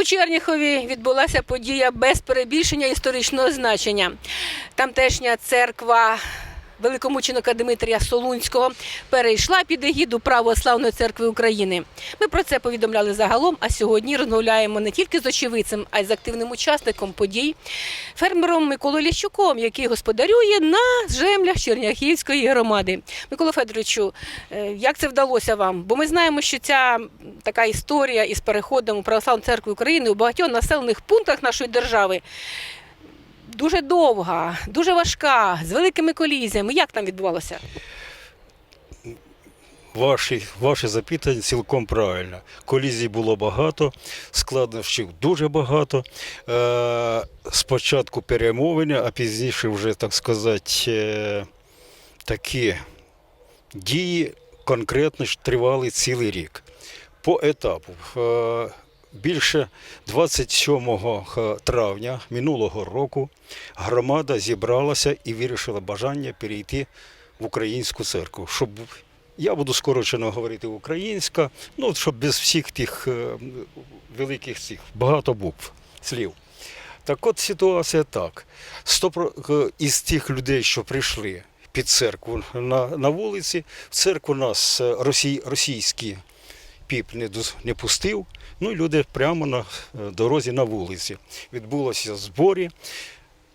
У Черніхові відбулася подія без перебільшення історичного значення. Тамтешня церква великомученика Дмитрія Солунського перейшла під егіду Православної церкви України. Ми про це повідомляли загалом, а сьогодні розмовляємо не тільки з очевидцем, а й з активним учасником подій, фермером Миколою Ліщуком, який господарює на землях Черняхівської громади. Микола Федоровичу, е, як це вдалося вам? Бо ми знаємо, що ця така історія із переходом у Православну церкву України у багатьох населених пунктах нашої держави дуже довга, дуже важка, з великими колізіями. Як там відбувалося? Ваші, ваше запитання цілком правильно. Колізій було багато, складнощів дуже багато. Е, спочатку перемовини, а пізніше вже, так сказати, е, такі дії конкретно ж тривали цілий рік. По етапу. Е, більше 27 травня минулого року громада зібралася і вирішила бажання перейти в українську церкву, щоб я буду скорочено говорити українська, ну щоб без всіх тих е, великих цих багато букв слів. Так от ситуація так. Сто про- е, із тих людей, що прийшли під церкву на, на вулиці, в церкву нас е, росій, російський піп не, не пустив. Ну люди прямо на е, дорозі на вулиці. Відбулося зборі.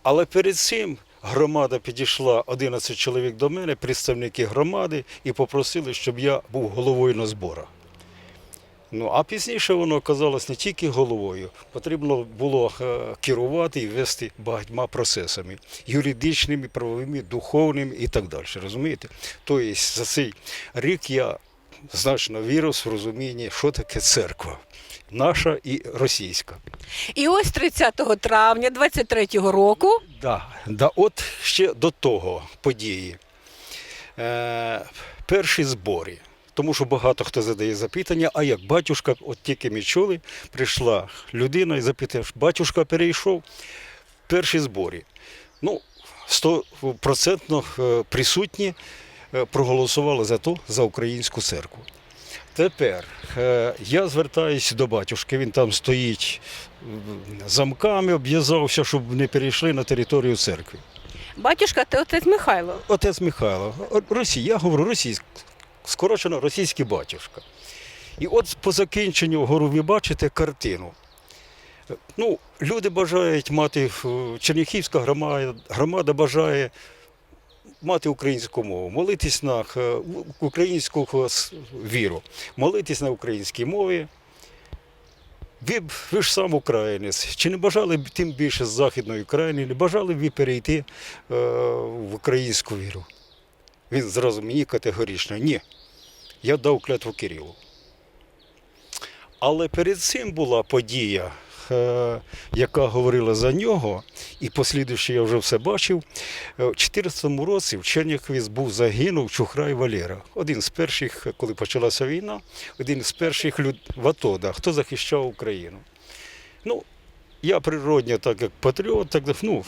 Але перед цим громада підійшла 11 чоловік до мене, представники громади, і попросили, щоб я був головою на зборах. Ну, а пізніше воно оказалось не тільки головою, потрібно було е, керувати і вести багатьма процесами юридичними, правовими, духовними і так далі. Розумієте? Тобто за цей рік я значно вірус в розумінні, що таке церква, наша і російська. І ось 30 травня 23-го року Да, да, от ще до того події. Е, перші збори. Тому що багато хто задає запитання, а як батюшка, от тільки ми чули, прийшла людина і запитав, батюшка перейшов перші збори. Ну, стопроцентно е, присутні проголосували за то, за українську церкву. Тепер е, я звертаюся до батюшки, він там стоїть замками, обв'язався, щоб не перейшли на територію церкви. батюшка та отець Михайло. Отець Михайло, Росія, я говорю російська, скорочено російський батюшка. І от по закінченню говорю, ви бачите картину. Ну, люди бажають мати, е, Черніхівська громада, громада бажає мати українську мову, молитись на українську віру, молитись на українській мові. Ви, ви ж сам українець. Чи не бажали б тим більше з Західної України, не бажали б ви перейти е, в українську віру? Він зразу мені категорично ні. Я дав клятву Кирилу. Але перед цим була подія, е, яка говорила за нього, і послідуючи я вже все бачив. Е, У 2014 році в Черніхові був загинув Чухрай Валера. Один з перших, коли почалася війна, один з перших люд... в АТО, да, хто захищав Україну. Ну, я природньо, так як патріот, так ну,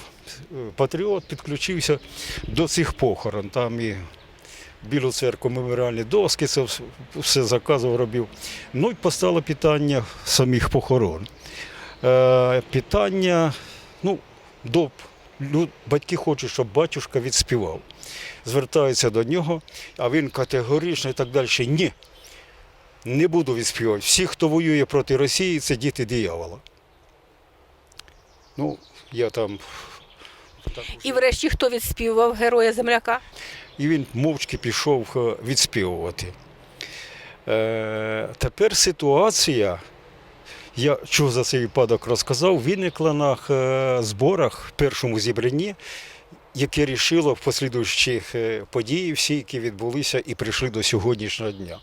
патріот підключився до цих похорон. Там і Білу церкву меморіальні доски, це все заказував, робив. Ну і постало питання самих похорон. Е, питання, ну, до, батьки хочуть, щоб батюшка відспівав. Звертаються до нього, а він категорично і так далі. Ні, не буду відспівати. Всі, хто воює проти Росії, це діти диявола. Ну, я там. так І врешті хто відспівав героя земляка? і він мовчки пішов е, відспівувати. Е, тепер ситуація, я чого за цей випадок розказав, виникла на е, зборах першому зібранні, яке рішило в послідуючі е, події, всі, які відбулися і прийшли до сьогоднішнього дня.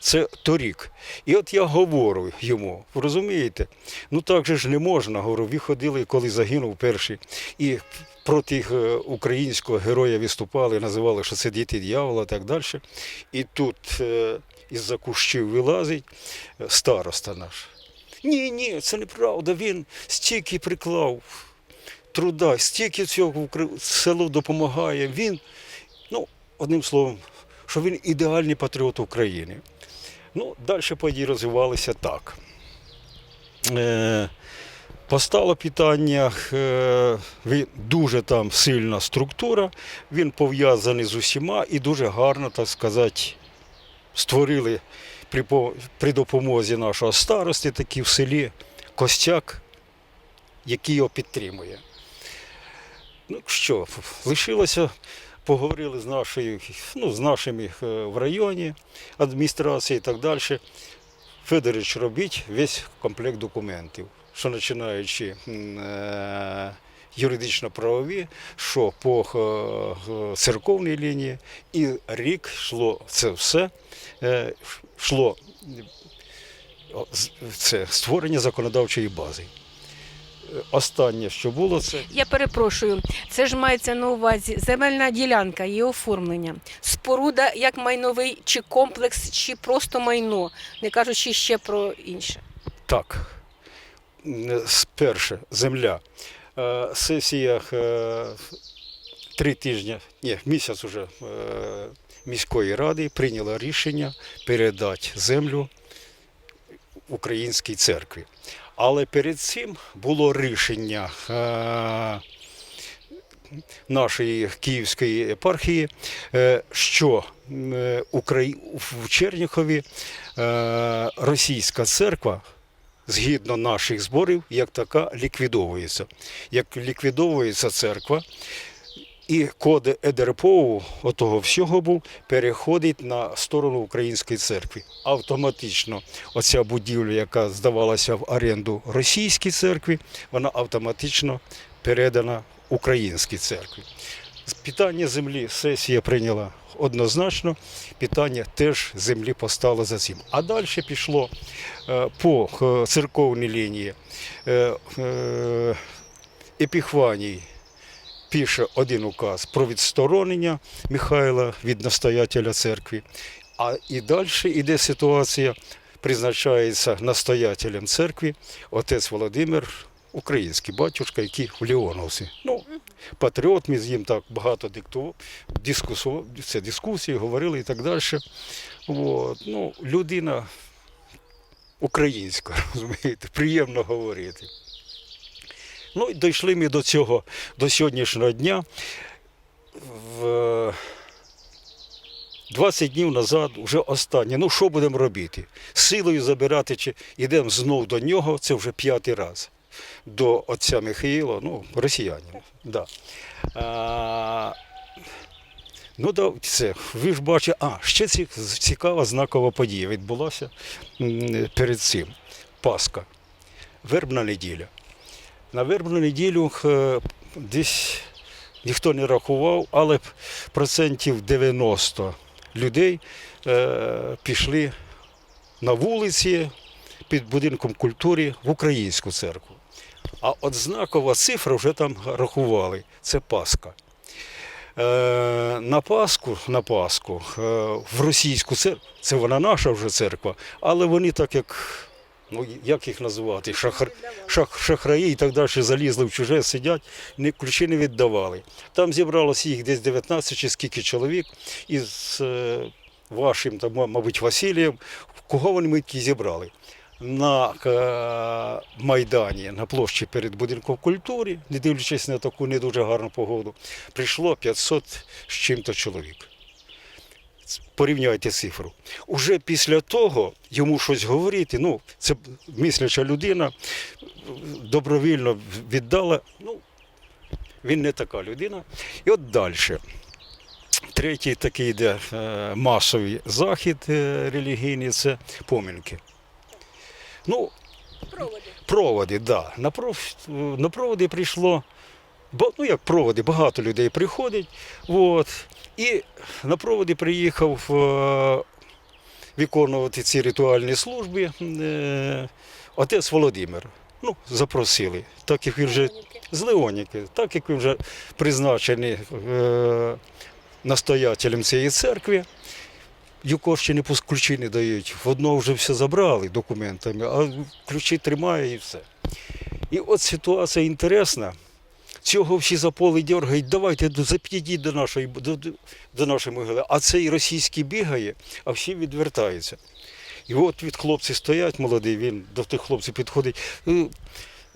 Це торік. І от я говорю йому, розумієте, ну так же ж не можна. Говорю, ви ходили, коли загинув перший, і проти е, українського героя виступали, називали, що це діти дьявола і так далі. І тут із-за кущів вилазить староста наш. Ні, ні, це неправда. Він стільки приклав труда, стільки цього селу допомагає. Він, ну, одним словом, що він ідеальний патріот України. Ну, далі події розвивалися так. е, постало питання, е, дуже там сильна структура, він пов'язаний з усіма і дуже гарно, так сказати, створили при, при допомозі нашого старости такий в селі костяк, який його підтримує. Ну що, лишилося, поговорили з нашою, ну, з нашими е, в районі адміністрації і так далі. Федорович робіть весь комплект документів, що починаючи е, юридично-правові, що по е, е, церковній лінії, і рік йшло це все, е, йшло це створення законодавчої бази. Останнє, що було, це Я перепрошую, це ж мається на увазі земельна ділянка, її оформлення, споруда як майновий чи комплекс, чи просто майно, не кажучи ще про інше. Так. Перше, земля. Е, Сесія е, три тижні, ні, місяць уже е, міської ради прийняла рішення передати землю українській церкві. Але перед цим було рішення нашої Київської епархії, що в Черніхові російська церква згідно наших зборів, як така ліквідовується. Як ліквідовується церква, і код ЕДРПО отого всього був переходить на сторону української церкви. Автоматично оця будівля, яка здавалася в оренду російській церкві, вона автоматично передана українській церкві. Питання землі сесія прийняла однозначно, питання теж землі постало за цим. А далі пішло е, по е, церковній лінії е, Епіхваній пише один указ про відсторонення Михайла від настоятеля церкви. А і далі йде ситуація, призначається настоятелем церкви отець Володимир, український батюшка, який в Леоновці. Ну, патріот, ми з ним так багато диктував, дискусу, це дискусії, говорили і так далі. От. Ну, людина українська, розумієте, приємно говорити. Ну, і дійшли ми до цього, до сьогоднішнього дня. В 20 днів назад, вже останнє. Ну, що будемо робити? Силою забирати, чи йдемо знов до нього, це вже п'ятий раз. До отця Михаїла, ну, росіянина. Да. А, ну, да, це, ви ж бачите, а, ще цікава знакова подія відбулася перед цим. Пасха, вербна неділя. На вербну неділю десь ніхто не рахував, але процентів 90 людей е, пішли на вулиці під будинком культури в українську церкву. А от знакова цифра вже там рахували. Це Пасха. Е, на Пасху, на Пасху е, в російську церкву, це вона наша вже церква, але вони так як, ну як їх називати, шахр, шах, шахраї і так далі залізли в чуже, сидять, ні, ключі не віддавали. Там зібралося їх десь 19 чи скільки чоловік із е, вашим, там, мабуть, Василієм, кого вони митки зібрали. На е, Майдані, на площі перед будинком культури, не дивлячись на таку не дуже гарну погоду, прийшло 500 з чим-то чоловік. Порівняйте цифру. Уже після того йому щось говорити, ну, це мисляча людина, добровільно віддала. Ну, він не така людина. І от далі. Третій такий йде е, масовий захід е, релігійний це поминки. Ну, Проводи. проводи, да. На, пров... на проводи прийшло, бо, ну як проводи, багато людей приходить. От. І на проводи приїхав е, виконувати ці ритуальні служби е, отець Володимир. Ну, запросили, так як він вже з Леоніки, так як він вже призначений е, настоятелем цієї церкви. Його ще не пус- ключі не дають. В одного вже все забрали документами, а ключі тримає і все. І от ситуація інтересна. Цього всі за поле дергають, давайте запідіть до нашої, до, до- до нашої могили. А цей російський бігає, а всі відвертаються. І от від хлопці стоять молодий, він до тих хлопців підходить. «Е,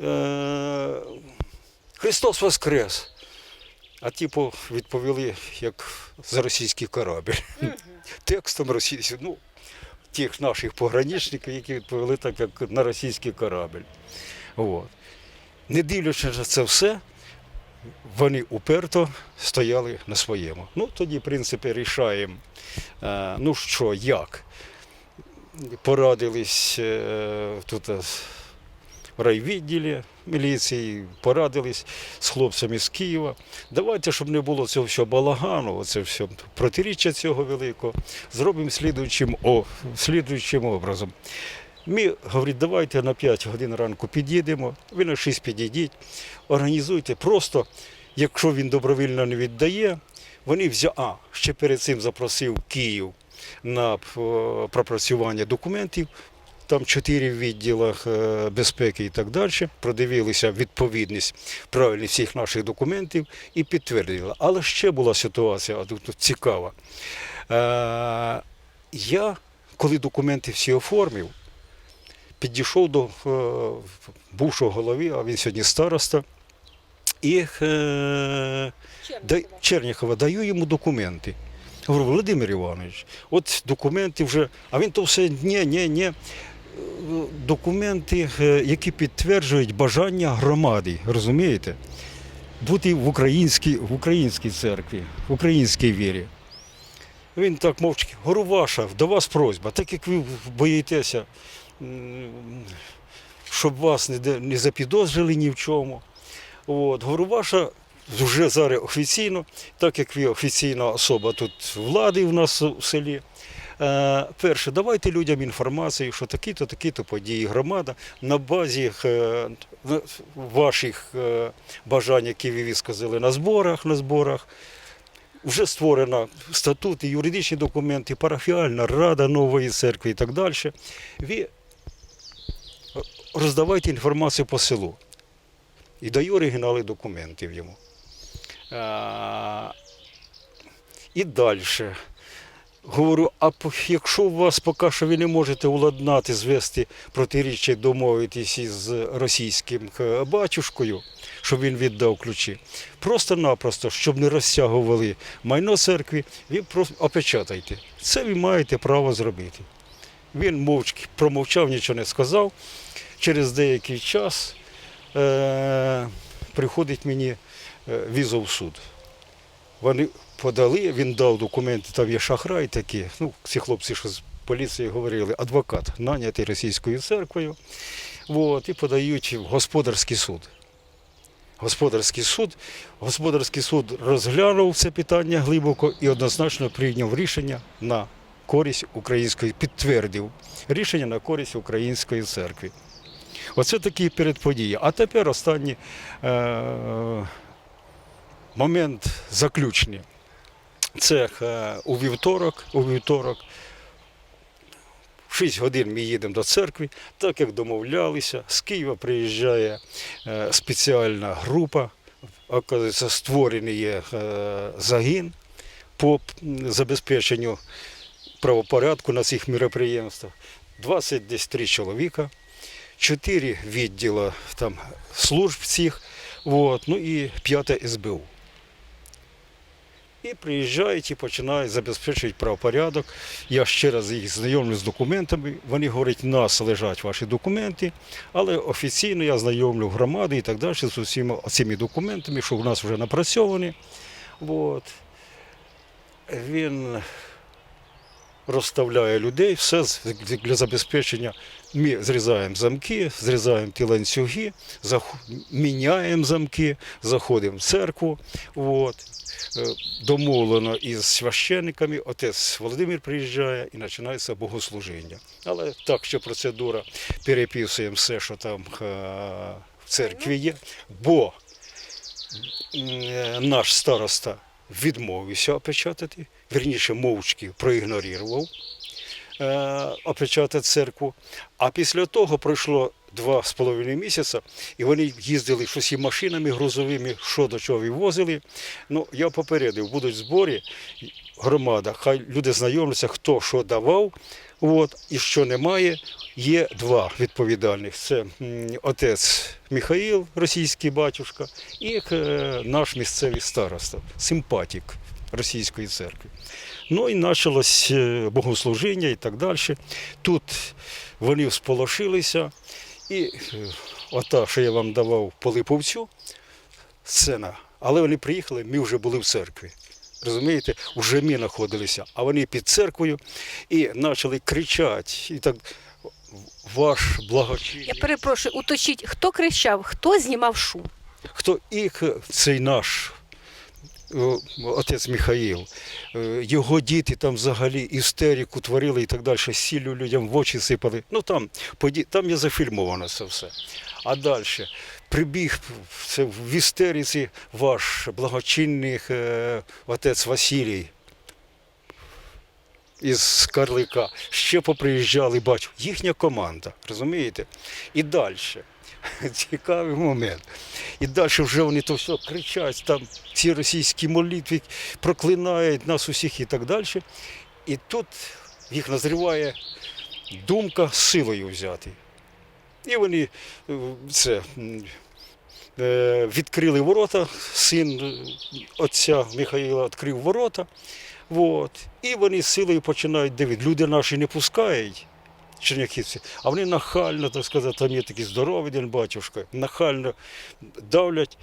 е, Христос Воскрес! А типу відповіли, як за російський корабель. Текстом російським, ну, тих наших пограничників, які відповіли так, як на російський корабель. От. Не дивлячись на це все, вони уперто стояли на своєму. Ну, тоді, в принципі, рішаємо, е, ну що, як. Порадились е, тут е, райвідділі міліції, порадились з хлопцями з Києва. Давайте, щоб не було цього всього балагану, оце все протиріччя цього великого, зробимо слідуючим, о, слідуючим образом. Ми говорить, давайте на 5 годин ранку під'їдемо, ви на 6 підійдіть, організуйте. Просто, якщо він добровільно не віддає, вони взяли, а ще перед цим запросив Київ на пропрацювання документів. Там чотири в відділах е, безпеки і так далі. Продивилися відповідність правильність всіх наших документів і підтвердили. Але ще була ситуація тут цікава. Е, Я, коли документи всі оформив, підійшов до е, бувшого голови, а він сьогодні староста, і е, Черніхова даю йому документи. Говорю, Володимир Іванович, от документи вже, а він то все ні, ні, ні. Документи, е, які підтверджують бажання громади, розумієте? Бути в українській, в українській церкві, в українській вірі. Він так мовчки, говорю, ваша, до вас просьба, так як ви боїтеся, щоб вас не, не запідозрили ні в чому. От, говорю, ваша вже зараз офіційно, так як ви офіційна особа тут влади в нас у селі. Е, перше, давайте людям інформацію, що такі-то, такі-то події громада на базі е, ваших е, бажань, які ви висказали на зборах, на зборах. Вже створено статут, і юридичні документи, парафіальна рада нової церкви і так далі. Ви роздавайте інформацію по селу. І даю оригінали документів йому. І далі. Говорю, а якщо у вас поки що ви не можете уладнати, звести протиріччя, домовитись із російським е, батюшкою, щоб він віддав ключі, просто-напросто, щоб не розтягували майно церкви, ви просто опечатайте. Це ви маєте право зробити. Він мовчки промовчав, нічого не сказав. Через деякий час е- приходить мені е, візов суд. Вони подали, він дав документи, там є шахрай такі, ну, ці хлопці, що з поліції говорили, адвокат, нанятий російською церквою, от, і подають в господарський суд. Господарський суд, господарський суд розглянув це питання глибоко і однозначно прийняв рішення на користь української, підтвердив рішення на користь української церкви. Оце такі передподії. А тепер останній е- момент заключний. Це е, у вівторок, у вівторок. В 6 годин ми їдемо до церкви, так як домовлялися. З Києва приїжджає е, спеціальна група, оказується, створений є е, загін по забезпеченню правопорядку на цих мероприємствах. 23 чоловіка, 4 відділа там, служб цих, от, ну і 5 СБУ. І приїжджають і починають забезпечувати правопорядок. Я ще раз їх знайомлю з документами. Вони говорять, у нас лежать ваші документи, але офіційно я знайомлю громади і так далі з усіма цими документами, що в нас вже напрацьовані. От. Він розставляє людей, все для забезпечення. Ми зрізаємо замки, зрізаємо ті ланцюги, міняємо замки, заходимо в церкву. От. Е, Домовлено із священниками, отець Володимир приїжджає і починається богослужіння. Але так, що процедура, переписуємо все, що там е, в церкві є, бо е, наш староста відмовився опечатати, вірніше мовчки проігнорував опечатати церкву. А після того пройшло два з половиною місяця, і вони їздили щось і машинами грузовими, що до чого вивозили. Ну, я попередив, будуть збори, громада, хай люди знайомляться, хто що давав, от, і що немає. Є два відповідальних. Це отець Михаїл, російський батюшка, і е, наш місцевий староста, симпатік російської церкви. Ну і почалось е, богослужіння і так далі. Тут вони всполошилися, і е, ота, що я вам давав по Липовцю, сцена. Але вони приїхали, ми вже були в церкві. Розумієте, вже ми знаходилися, а вони під церквою і почали кричати. І так ваш благочинний. Я перепрошую, уточіть, хто кричав, хто знімав шум? Хто їх, цей наш отець Михаїл, е, його діти там взагалі істерику творили і так далі, сіллю людям в очі сипали. Ну там, там є зафільмовано це все. А далі прибіг це в істериці ваш благочинний е, отець Василій із Карлика. Ще поприїжджали, бачу, їхня команда, розумієте? І далі. Цікавий момент. І далі вже вони то все кричать, там ці російські молитви проклинають нас усіх і так далі. І тут їх назріває думка силою взяти. І вони е, це, е, відкрили ворота, син е, отця Михаїла відкрив ворота. От. І вони силою починають дивитися. Люди наші не пускають черняхівці, а вони нахально, так сказати, там є такий здоровий один батюшка, нахально давлять,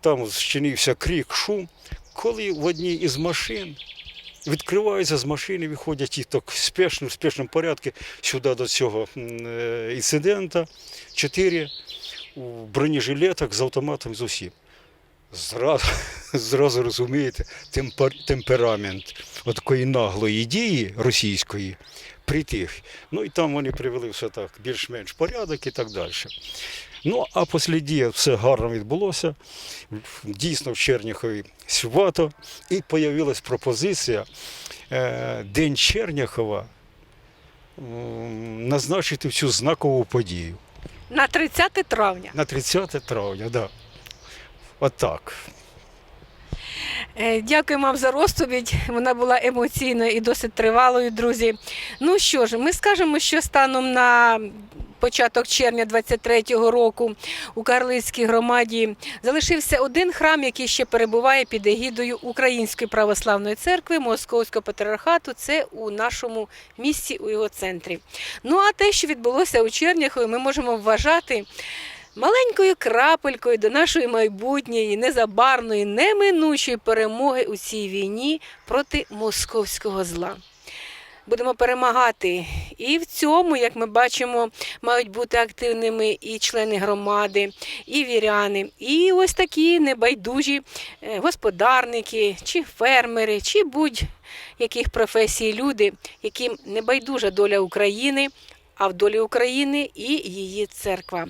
там зчинився крик, шум. Коли в одній із машин відкриваються з машини, виходять і так спешно, в спешному порядку сюди до цього е, інцидента. Чотири у бронежилетах з автоматом з усім. Зразу, зразу розумієте, темпер, темперамент такої наглої дії російської притих. Ну і там вони привели все так, більш-менш порядок і так далі. Ну, а після дії все гарно відбулося. Дійсно, в Черняхові свято. І з'явилась пропозиція е, День Черняхова назначити цю знакову подію На 30 травня. на 30 травня. Да. Отак. Е, Дякую вам за розповідь. Вона була емоційною і досить тривалою, друзі. Ну що ж, ми скажемо, що станом на початок червня 23-го року у Карлицькій громаді залишився один храм, який ще перебуває під егідою Української православної церкви Московського патріархату. Це у нашому місті, у його центрі. Ну а те, що відбулося у Черняхові, ми можемо вважати маленькою крапелькою до нашої майбутньої, незабарної, неминучої перемоги у цій війні проти московського зла. Будемо перемагати. І в цьому, як ми бачимо, мають бути активними і члени громади, і віряни, і ось такі небайдужі е, господарники, чи фермери, чи будь-яких професій люди, яким не байдужа доля України, а в долі України і її церква.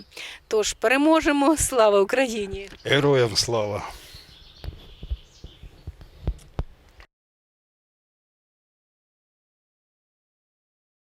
Тож переможемо! Слава Україні! Героям слава!